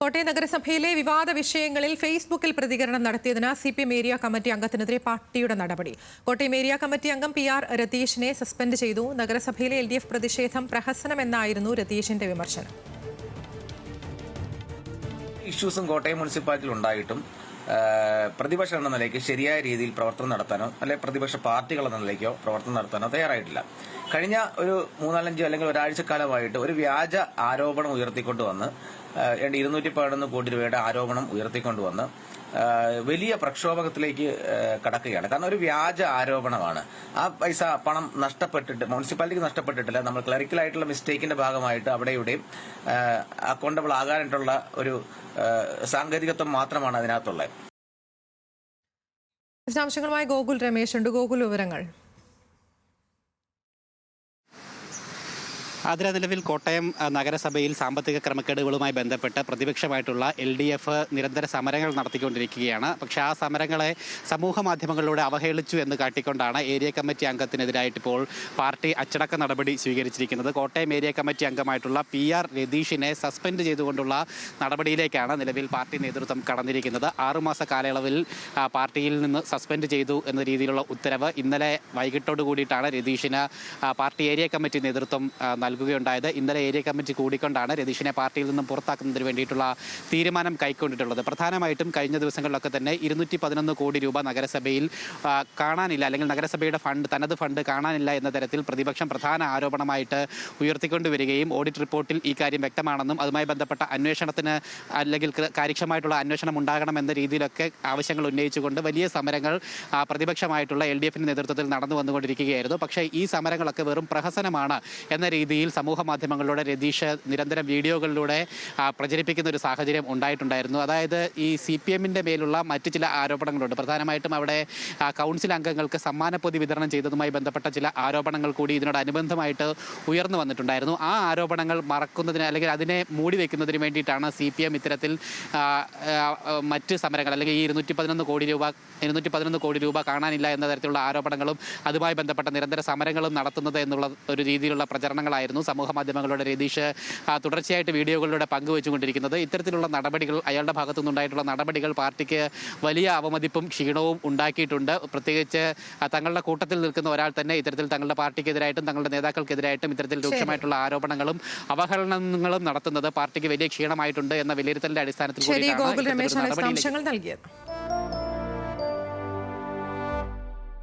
കോട്ടയം നഗരസഭയിലെ വിവാദ വിഷയങ്ങളിൽ ഫേസ്ബുക്കിൽ പ്രതികരണം നടത്തിയതിന് C P M area committee അംഗത്തിനെതിരെ പാർട്ടിയുടെ നടപടി. കോട്ടയം ഏരിയ കമ്മിറ്റി അംഗം പി ആർ രതീഷിനെ സസ്പെൻഡ് ചെയ്തു. നഗരസഭയിലെ എൽ ഡി എഫ് പ്രതിഷേധം പ്രഹസനമെന്നായിരുന്നു രതീഷിന്റെ വിമർശനം. ഇഷ്യൂസും കോട്ടയം മുനിസിപ്പാലിറ്റിയിൽ ഉണ്ടായിട്ടും പ്രതിപക്ഷം എന്ന നിലയ്ക്ക് ശരിയായ രീതിയിൽ പ്രവർത്തനം നടത്താനോ അല്ലെ പ്രതിപക്ഷ പാർട്ടികൾ എന്ന നിലയ്ക്കോ പ്രവർത്തനം നടത്താനോ തയ്യാറായിട്ടില്ല. കഴിഞ്ഞ ഒരു മൂന്നാലഞ്ച് അല്ലെങ്കിൽ ഒരാഴ്ചക്കാലമായിട്ട് ഒരു വ്യാജ ആരോപണം ഉയർത്തിക്കൊണ്ടുവന്ന് ഇരുന്നൂറ്റി പതിനൊന്ന് കോടി രൂപയുടെ ആരോപണം ഉയർത്തിക്കൊണ്ടുവന്ന് വന്ന് വലിയ പ്രക്ഷോഭത്തിലേക്ക് കടക്കുകയാണ്. കാരണം ഒരു വ്യാജ ആരോപണമാണ്. ആ പൈസ പണം നഷ്ടപ്പെട്ടിട്ട് മുനിസിപ്പാലിറ്റിക്ക് നഷ്ടപ്പെട്ടിട്ടില്ല. നമ്മൾ ക്ലറിക്കലായിട്ടുള്ള മിസ്റ്റേക്കിന്റെ ഭാഗമായിട്ട് അവിടെ ഇവിടെയും അക്കൗണ്ടബിൾ ആകാനായിട്ടുള്ള ഒരു സാങ്കേതികത്വം മാത്രമാണ് അതിനകത്തുള്ളത്. വിശദാംശങ്ങളുമായി ഗോകുൽ രമേശ് ഉണ്ട്. ഗോകുൽ വിവരങ്ങൾ. ആതിര നിലവിൽ കോട്ടയം നഗരസഭയിൽ സാമ്പത്തിക ക്രമക്കേടുകളുമായി ബന്ധപ്പെട്ട് പ്രതിപക്ഷമായിട്ടുള്ള എൽ ഡി എഫ് നിരന്തര സമരങ്ങൾ നടത്തിക്കൊണ്ടിരിക്കുകയാണ്. പക്ഷേ ആ സമരങ്ങളെ സമൂഹ മാധ്യമങ്ങളിലൂടെ അവഹേളിച്ചു എന്ന് കാട്ടിക്കൊണ്ടാണ് ഏരിയ കമ്മിറ്റി അംഗത്തിനെതിരായിട്ട് ഇപ്പോൾ പാർട്ടി അച്ചടക്ക നടപടി സ്വീകരിച്ചിരിക്കുന്നത്. കോട്ടയം ഏരിയ കമ്മിറ്റി അംഗമായിട്ടുള്ള പി ആർ രതീഷിനെ സസ്പെൻഡ് ചെയ്തുകൊണ്ടുള്ള നടപടിയിലേക്കാണ് നിലവിൽ പാർട്ടി നേതൃത്വം കടന്നിരിക്കുന്നത്. ആറുമാസ കാലയളവിൽ പാർട്ടിയിൽ നിന്ന് സസ്പെൻഡ് ചെയ്തു എന്ന രീതിയിലുള്ള ഉത്തരവ് ഇന്നലെ വൈകിട്ടോട് കൂടിയിട്ടാണ് രതീഷിന് പാർട്ടി ഏരിയ കമ്മിറ്റി നേതൃത്വം ആ, നൽകുകയുണ്ടായത് ഇന്നലെ ഏരിയ കമ്മിറ്റി കൂടിക്കൊണ്ടാണ് രതീഷിനെ പാർട്ടിയിൽ നിന്നും പുറത്താക്കുന്നതിന് വേണ്ടിയിട്ടുള്ള തീരുമാനം കൈക്കൊണ്ടിട്ടുള്ളത്. പ്രധാനമായിട്ടും കഴിഞ്ഞ ദിവസങ്ങളിലൊക്കെ തന്നെ ഇരുന്നൂറ്റി പതിനൊന്ന് കോടി രൂപ നഗരസഭയിൽ കാണാനില്ല. അല്ലെങ്കിൽ നഗരസഭയുടെ ഫണ്ട് തനത് ഫണ്ട് കാണാനില്ല എന്ന തരത്തിൽ പ്രതിപക്ഷം പ്രധാന ആരോപണമായിട്ട് ഉയർത്തിക്കൊണ്ടുവരികയും ഓഡിറ്റ് റിപ്പോർട്ടിൽ ഈ കാര്യം വ്യക്തമാണെന്നും അതുമായി ബന്ധപ്പെട്ട അന്വേഷണത്തിന് അല്ലെങ്കിൽ കാര്യക്ഷമമായിട്ടുള്ള അന്വേഷണം ഉണ്ടാകണമെന്ന രീതിയിലൊക്കെ ആവശ്യങ്ങൾ ഉന്നയിച്ചുകൊണ്ട് വലിയ സമരങ്ങൾ പ്രതിപക്ഷമായിട്ടുള്ള എൽ ഡി എഫിന്റെ നേതൃത്വത്തിൽ നടന്നു വന്നുകൊണ്ടിരിക്കുകയായിരുന്നു പക്ഷേ ഈ സമരങ്ങളൊക്കെ വെറും പ്രഹസനമാണ് എന്ന രീതിയിൽ സമൂഹ മാധ്യമങ്ങളിലൂടെ രതീഷ് നിരന്തരം വീഡിയോകളിലൂടെ പ്രചരിപ്പിക്കുന്ന ഒരു സാഹചര്യം ഉണ്ടായിട്ടുണ്ടായിരുന്നു. അതായത് ഈ സി പി എമ്മിന്റെ മേലുള്ള മറ്റ് ചില ആരോപണങ്ങളുണ്ട്. പ്രധാനമായിട്ടും അവിടെ കൗൺസിൽ അംഗങ്ങൾക്ക് സമ്മാനപ്പൊതി വിതരണം ചെയ്തതുമായി ബന്ധപ്പെട്ട ചില ആരോപണങ്ങൾ കൂടി ഇതിനോട് അനുബന്ധമായിട്ട് ഉയർന്നു വന്നിട്ടുണ്ടായിരുന്നു. ആ ആരോപണങ്ങൾ മറക്കുന്നതിന് അല്ലെങ്കിൽ അതിനെ മൂടി വെക്കുന്നതിന് വേണ്ടിയിട്ടാണ് സി പി എം ഇത്തരത്തിൽ മറ്റ് സമരങ്ങൾ അല്ലെങ്കിൽ ഈ ഇരുന്നൂറ്റി പതിനൊന്ന് കോടി രൂപ ഇരുന്നൂറ്റി പതിനൊന്ന് കോടി രൂപ കാണാനില്ല എന്ന തരത്തിലുള്ള ആരോപണങ്ങളും അതുമായി ബന്ധപ്പെട്ട നിരന്തര സമരങ്ങളും നടത്തുന്നത് എന്നുള്ള ഒരു രീതിയിലുള്ള പ്രചരണങ്ങളായിരുന്നു. സമൂഹ മാധ്യമങ്ങളുടെ രതീഷ് തുടർച്ചയായിട്ട് വീഡിയോകളിലൂടെ പങ്കുവെച്ചുകൊണ്ടിരിക്കുന്നത്. ഇത്തരത്തിലുള്ള നടപടികൾ അയാളുടെ ഭാഗത്തു നിന്നുണ്ടായിട്ടുള്ള നടപടികൾ പാർട്ടിക്ക് വലിയ അവമതിപ്പും ക്ഷീണവും ഉണ്ടാക്കിയിട്ടുണ്ട്. പ്രത്യേകിച്ച് തങ്ങളുടെ കൂട്ടത്തിൽ നിൽക്കുന്ന ഒരാൾ തന്നെ ഇത്തരത്തിൽ തങ്ങളുടെ പാർട്ടിക്കെതിരായിട്ടും തങ്ങളുടെ നേതാക്കൾക്കെതിരായിട്ടും ഇത്തരത്തിൽ രൂക്ഷമായിട്ടുള്ള ആരോപണങ്ങളും അവഹേളനങ്ങളും നടത്തുന്നത് പാർട്ടിക്ക് വലിയ ക്ഷീണമായിട്ടുണ്ട് എന്ന വിലയിരുത്തലിന്റെ അടിസ്ഥാനത്തിൽ രമേശാണ് നടപടിയിലേക്ക് നൽകിയത്.